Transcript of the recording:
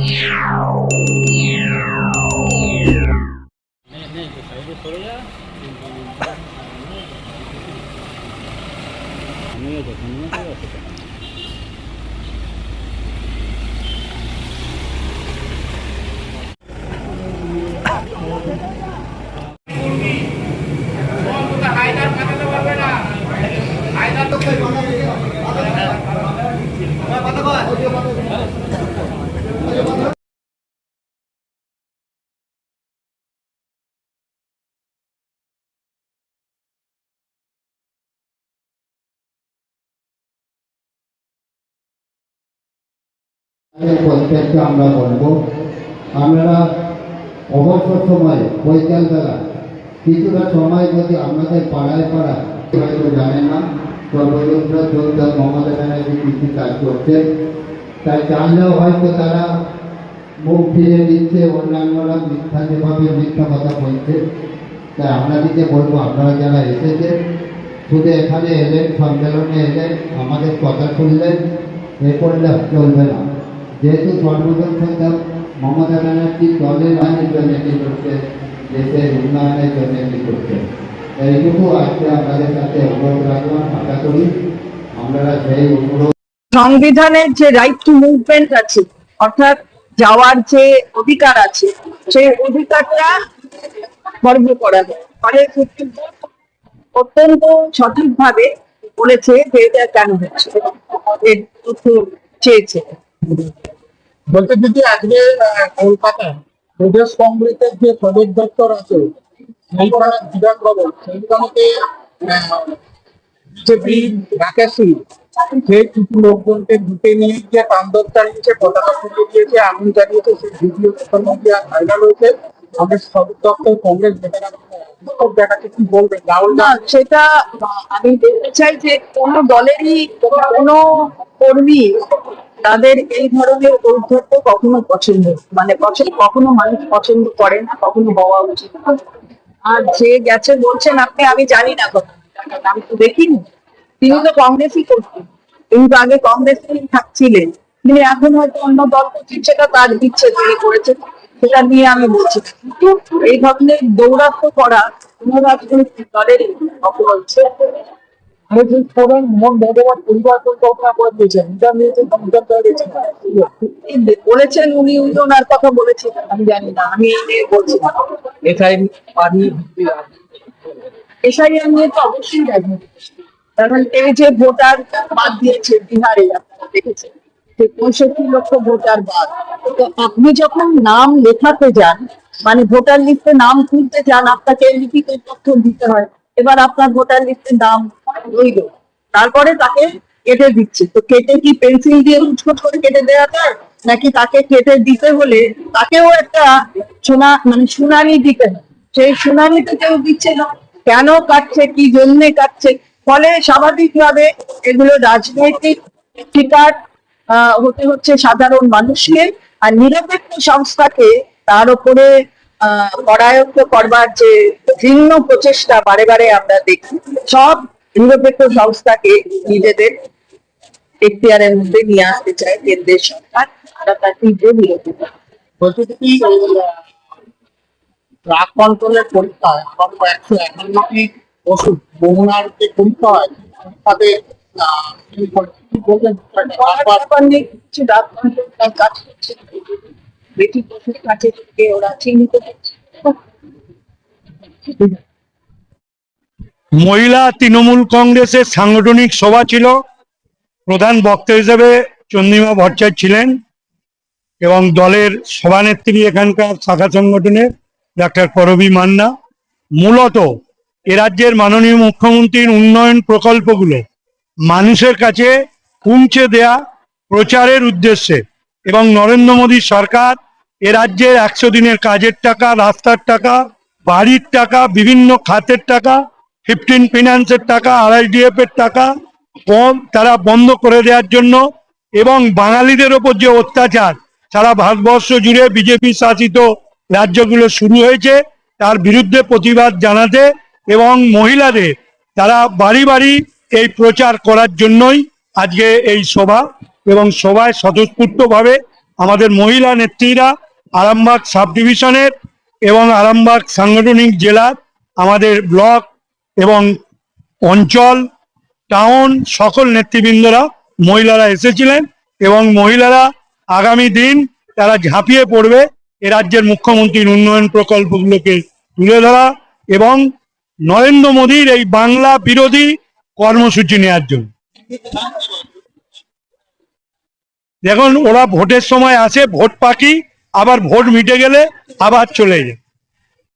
Yeah. 髪の毛髪の毛だって পঞ্চায়েতকে আমরা বলব, আপনারা অবসর সময়ে, বৈকালবেলা, কিছুটা সময় যদি আপনাদের পাড়ায় পাড়ায় হয়তো জানেন না সর্বযন্ত্র চলতে মমতা ব্যানার্জি কৃষি কাজ করছেন তাই জানলেও হয়তো তারা মুখ ফিরে দিচ্ছে অন্যান্যরা মিথ্যা যেভাবে মিথ্যা কথা বলছে, তাই আপনাদেরকে বলব, আপনারা যারা এসেছেন, শুধু এখানে এলেন সম্মেলনে এলেন, আমাদের কথা শুনলেন, এ করলে চলবে না। যেহেতু সর্বপ্রথম মমতা ব্যানার্জি দলের আইনের জন্য কি করছে দেশের উন্নয়নের জন্য কি করছে এইটুকু আজকে আপনাদের সাথে অনুরোধ রাখলাম আশা করি আপনারা সেই অনুরোধ সংবিধানের যে রাইট টু মুভমেন্ট আছে, অর্থাৎ যাওয়ার যে অধিকার আছে, সেই অধিকারটা গর্ব করা কোর্ট অত্যন্ত সঠিকভাবে বলেছে যে এটা কেন হচ্ছে চেয়েছে। বলতে যদি আজকে আহ, কলকাতায় প্রদেশ কংগ্রেসের যে সদর দপ্তর আছে সেইখানে বিধানভবন সেইখানেতে বিজেপি রাকেশ সিং সে কিছু লোকজনকে ঢুকে নিয়ে গিয়ে তাণ্ডব চালিয়েছে পতাকা তুলে দিয়েছে আগুন চালিয়েছে সেই ভিডিও সোশ্যাল মিডিয়া ভাইরাল হয়েছে। আমাদের সদর দপ্তর কংগ্রেস সেটা আমি বলতে চাই যে কোন দলেরই কোন কর্মী তাদের এই ধরনের ঔদ্ধত্য কখনো পছন্দ মানে পছন্দ, কখনো মানুষ পছন্দ করে না, কখনো হওয়া উচিত আর যে গেছে বলছেন, আপনি, আমি জানি না কখন আমি তো দেখিনি। তিনি তো কংগ্রেসই করতেন। তিনি তো আগে কংগ্রেসেই থাকছিলেন। তিনি এখন হয়তো অন্য দল করছেন, সেটা তার ইচ্ছে তিনি করেছেন, সেটা নিয়ে আমি বলছি। কিন্তু এই ধরনের দৌরাত্ম করা কোনো রাজনৈতিক দলের অপরাধ। আরেকজন প্রধান মোহন ভগবত পরিবার পরিকল্পনা করে দিয়েছেন। ইন্টারনেটে গেছে তিনি বলেছেন উনি ওনার কথা বলেছেন। আমি জানি না আমি এই নিয়ে বলছি এটাই পানি এসআইআর নিয়ে তো অবশ্যই রাজনীতি কারণ এই যে ভোটার বাদ দিয়েছে বিহারে আপনারা দেখেছেন। পঁয়ষট্টি লক্ষ ভোটার বাদ। তো আপনি যখন নাম লেখাতে যান মানে ভোটার লিস্টে নাম তুলতে যান আপনাকে লিখিত তথ্য দিতে হয়। এবার আপনার ভোটার লিস্টে নাম তারপরে তাকে কেটে দিচ্ছে। তো কেটে কি পেন্সিল দিয়ে উৎকট করে কেটে দেওয়া যায়? নাকি তাকে কেটে দিতে হলে তাকেও একটা সোনা মানে শুনানি দিতে হয়? সেই শুনানিতে কেউ দিচ্ছে না। কেন কাটছে? কি জন্যে কাটছে? ফলে স্বাভাবিকভাবে এগুলো রাজনৈতিক শিকার হতে হচ্ছে সাধারণ মানুষকে। আর নিরপেক্ষ সংস্থাকে তার উপরে করায়ত্ত করবার যে ভিন্ন প্রচেষ্টা বারে বারে আমরা দেখি। সব নিরপেক্ষ সংস্থাকে নিজেদের এখতিয়ারের মধ্যে নিয়ে আসতে চায় কেন্দ্রের সরকার। আমরা তার তীব্র বিরোধিতা বলতে কি ট্রাক কন্ট্রোলের পরীক্ষায় আবার একশো একান্নটি ওষুধ নমুনার যে পরীক্ষা হয় তাতে কিছু থেকে ওরা চিহ্নিত করছে মহিলা তৃণমূল কংগ্রেসের সাংগঠনিক সভা ছিল। প্রধান বক্তা হিসেবে চন্দ্রিমা ভট্টাচার্য ছিলেন এবং দলের সভানেত্রী এখানকার শাখা সংগঠনের ডাক্তার করবী মান্না। মূলত এ রাজ্যের মাননীয় মুখ্যমন্ত্রীর উন্নয়ন প্রকল্পগুলো মানুষের কাছে পৌঁছে দেয়া প্রচারের উদ্দেশ্যে এবং নরেন্দ্র মোদী সরকার এ রাজ্যের একশো দিনের কাজের টাকা, রাস্তার টাকা, বাড়ির টাকা, বিভিন্ন খাতের টাকা ফিফটিন ফিনান্সের টাকা আরআইডিএফ এর টাকা কম তারা বন্ধ করে দেওয়ার জন্য এবং বাঙালিদের ওপর যে অত্যাচার, সারা ভারতবর্ষ জুড়ে বিজেপি শাসিত রাজ্যগুলো শুরু হয়েছে, তার বিরুদ্ধে প্রতিবাদ জানাতে এবং মহিলাদের, তারা বাড়ি বাড়ি এই প্রচার করার জন্যই আজকে এই সভা এবং সভায় স্বতঃস্ফূর্তভাবে আমাদের মহিলা নেত্রীরা আরামবাগ সাব ডিভিশনের এবং আরামবাগ সাংগঠনিক জেলার আমাদের ব্লক এবং অঞ্চল টাউন সকল নেতৃবৃন্দরা মহিলারা এসেছিলেন এবং মহিলারা আগামী দিন তারা ঝাঁপিয়ে পড়বে এ রাজ্যের মুখ্যমন্ত্রীর উন্নয়ন প্রকল্পগুলোকে তুলে ধরা এবং নরেন্দ্র মোদীর এই বাংলা বিরোধী কর্মসূচি নেওয়ার জন্য। দেখুন, ওরা ভোটের সময় আসে ভোট পাকি আবার ভোট মিটে গেলে আবার চলে যায়।